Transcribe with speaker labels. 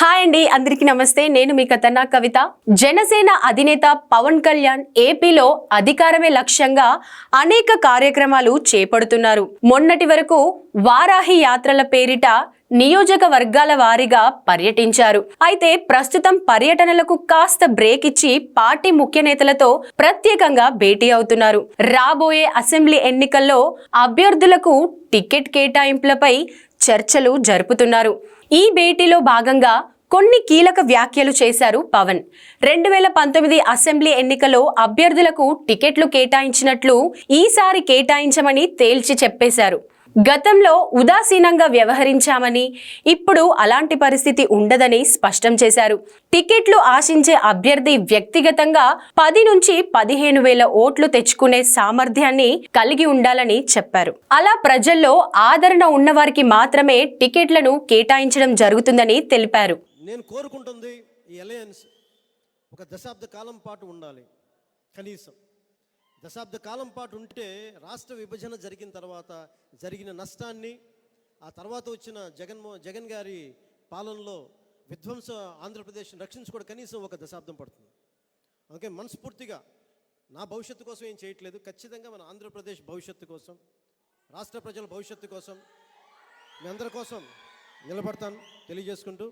Speaker 1: Hi అండి అందరికీ నమస్తే. నేను మీ కథనా కవిత. జనసేన అధినేత పవన్ కళ్యాణ్ ఏపీలో అధికారమే లక్ష్యంగా అనేక కార్యక్రమాలు చేపడుతున్నారు. మొన్నటి వరకు వారాహి యాత్రల పేరిట నియోజకవర్గాల వారీగా పర్యటించారు. అయితే ప్రస్తుతం పర్యటనలకు కాస్త బ్రేక్ ఇచ్చి పార్టీ ముఖ్య నేతలతో ప్రత్యేకంగా భేటీ అవుతున్నారు. రాబోయే అసెంబ్లీ ఎన్నికల్లో అభ్యర్థులకు టికెట్ కేటాయింపులపై చర్చలు జరుపుతున్నారు. ఈ భేటీలో భాగంగా కొన్ని కీలక వ్యాఖ్యలు చేశారు పవన్. రెండు వేల పంతొమ్మిది అసెంబ్లీ ఎన్నికలో అభ్యర్థులకు టికెట్లు కేటాయించినట్లు ఈసారి కేటాయించమని తేల్చి చెప్పేశారు. గతంలో ఉదాసీనంగా వ్యవహరించామని ఇప్పుడు అలాంటి పరిస్థితి ఉండదని స్పష్టం చేశారు. టికెట్లు ఆశించే అభ్యర్థి వ్యక్తిగతంగా పది నుంచి పదిహేను వేల ఓట్లు తెచ్చుకునే సామర్థ్యాన్ని కలిగి ఉండాలని చెప్పారు. అలా ప్రజల్లో ఆదరణ ఉన్నవారికి మాత్రమే టికెట్లను కేటాయించడం జరుగుతుందని తెలిపారు.
Speaker 2: నేను కోరుకుంటుంది ఈ అలయన్స్ ఒక దశాబ్ద కాలం పాటు ఉండాలి కనీసం. దశాబ్ద కాలం పాటు ఉంటే రాష్ట్ర విభజన జరిగిన తర్వాత జరిగిన నష్టాన్ని ఆ తర్వాత వచ్చిన జగన్మో జగన్ గారి పాలనలో విధ్వంస ఆంధ్రప్రదేశ్ రక్షించుకోవడం కనీసం ఒక దశాబ్దం పడుతుంది. అందుకే మనస్ఫూర్తిగా నా భవిష్యత్తు కోసం ఏం చేయట్లేదు. ఖచ్చితంగా మన ఆంధ్రప్రదేశ్ భవిష్యత్తు కోసం రాష్ట్ర ప్రజల భవిష్యత్తు కోసం మీ అందరి కోసం నిలబడతాను తెలియజేసుకుంటూ